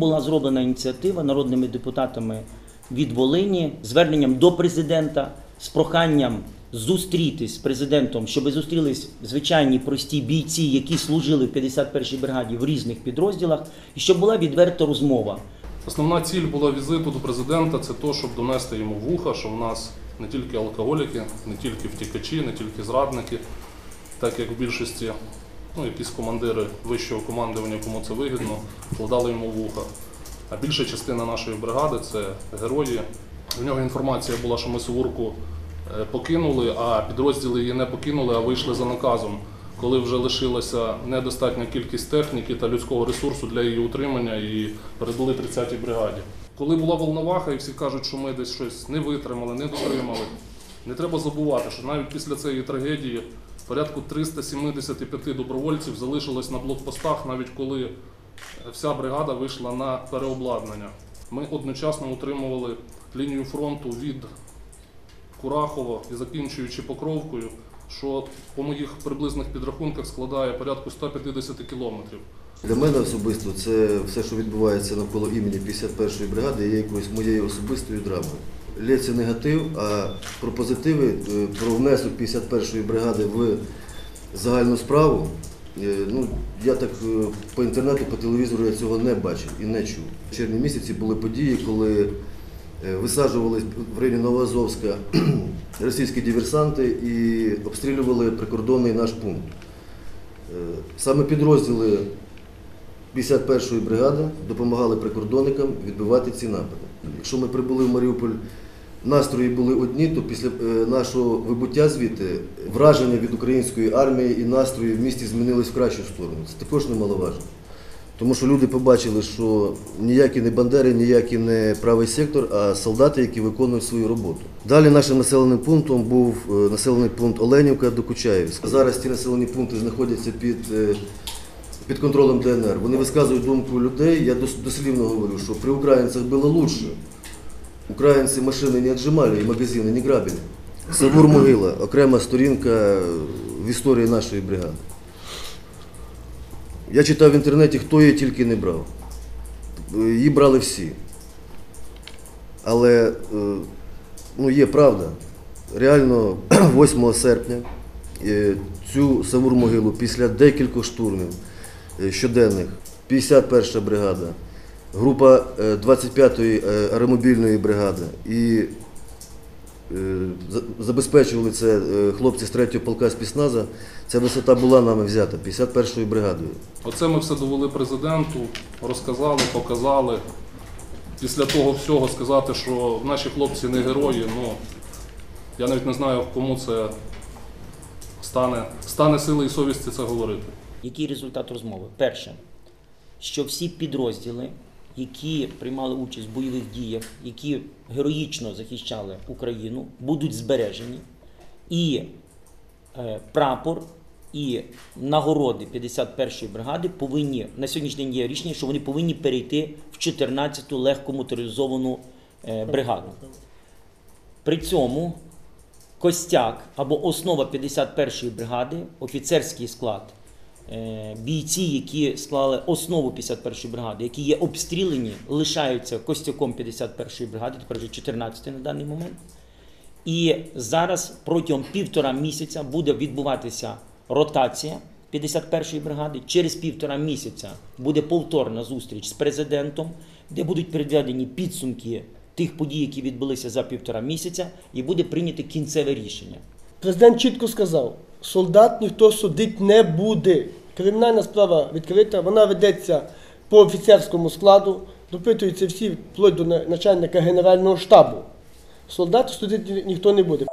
Була зроблена ініціатива народними депутатами від Волині зверненням до президента з проханням зустрітись з президентом, щоб зустрілись звичайні прості бійці, які служили в 51-й бригаді в різних підрозділах, і щоб була відверта розмова. Основна ціль була візиту до президента це то, щоб донести йому вуха, що в нас не тільки алкоголіки, не тільки втікачі, не тільки зрадники, так як в більшості ну, якісь командири вищого командування, кому це вигідно, вкладали йому вуха. А більша частина нашої бригади це герої. У нього інформація була, що ми Суворку е, покинули, а підрозділи її не покинули, а вийшли за наказом, коли вже лишилася недостатня кількість техніки та людського ресурсу для її утримання і передали 30-й бригаді. Коли була волноваха, і всі кажуть, що ми десь щось не витримали, не дотримали. Не треба забувати, що навіть після цієї трагедії порядку 375 добровольців залишилось на блокпостах, навіть коли вся бригада вийшла на переобладнання. Ми одночасно утримували лінію фронту від Курахова і закінчуючи Покровкою, що по моїх приблизних підрахунках складає порядку 150 кілометрів. Для мене особисто це все, що відбувається навколо імені 51-ї бригади, є якоюсь моєю особистою драмою. Лється негатив, а про позитиви, е, про внесок 51-ї бригади в загальну справу. е, Ну, я так е, по інтернету, по телевізору я цього не бачив і не чув. В червні місяці були події, коли висаджувались в районі Новоазовська російські диверсанти і обстрілювали прикордонний наш пункт. Саме підрозділи 51-ї бригади допомагали прикордонникам відбивати ці напади. Якщо ми прибули в Маріуполь, настрої були одні, то після е, нашого вибуття звідти враження від української армії і настрої в місті змінились в кращу сторону. Це також немаловажно. Тому що люди побачили, що ніякі не бандери, ніякий не правий сектор, а солдати, які виконують свою роботу. Далі нашим населеним пунктом був е, населений пункт Оленівка до Кучаївська. Зараз ці населені пункти знаходяться під, е, під контролем ДНР. Вони висказують думку людей. Я дос- дослівно говорю, що при українцях було лучше. Українці машини не отжимали і магазини не грабили. Савур Могила окрема сторінка в історії нашої бригади. Я читав в інтернеті, хто її тільки не брав. Її брали всі. Але е, ну, є правда. Реально 8 серпня е, цю Савур-могилу після декількох штурмів е, щоденних, 51 бригада, група е, 25-ї е, аеромобільної бригади і е, забезпечували це е, хлопці з 3-го полка спецназа. Ця висота була нами взята 51-ю бригадою. Оце ми все довели президенту, розказали, показали. Після того всього сказати, що наші хлопці не герої, ну я навіть не знаю, кому це стане, стане сили і совісті це говорити. Який результат розмови? Перше, що всі підрозділи, які приймали участь в бойових діях, які героїчно захищали Україну, будуть збережені, і е, прапор, і нагороди 51-ї бригади повинні на сьогоднішній день є рішення, що вони повинні перейти в 14-ту легкомоторизовану е, бригаду. При цьому костяк або основа 51-ї бригади, офіцерський склад, бійці, які склали основу 51-ї бригади, які є обстріляні, лишаються костяком 51-ї бригади, тепер вже 14 на даний момент. І зараз протягом півтора місяця буде відбуватися ротація 51-ї бригади. Через півтора місяця буде повторна зустріч з президентом, де будуть передведені підсумки тих подій, які відбулися за півтора місяця, і буде прийнято кінцеве рішення. Президент чітко сказав, солдат ніхто судити не буде. Кримінальна справа відкрита, вона ведеться по офіцерському складу, допитуються всі вплоть до начальника Генерального штабу. Солдат судити ніхто не буде.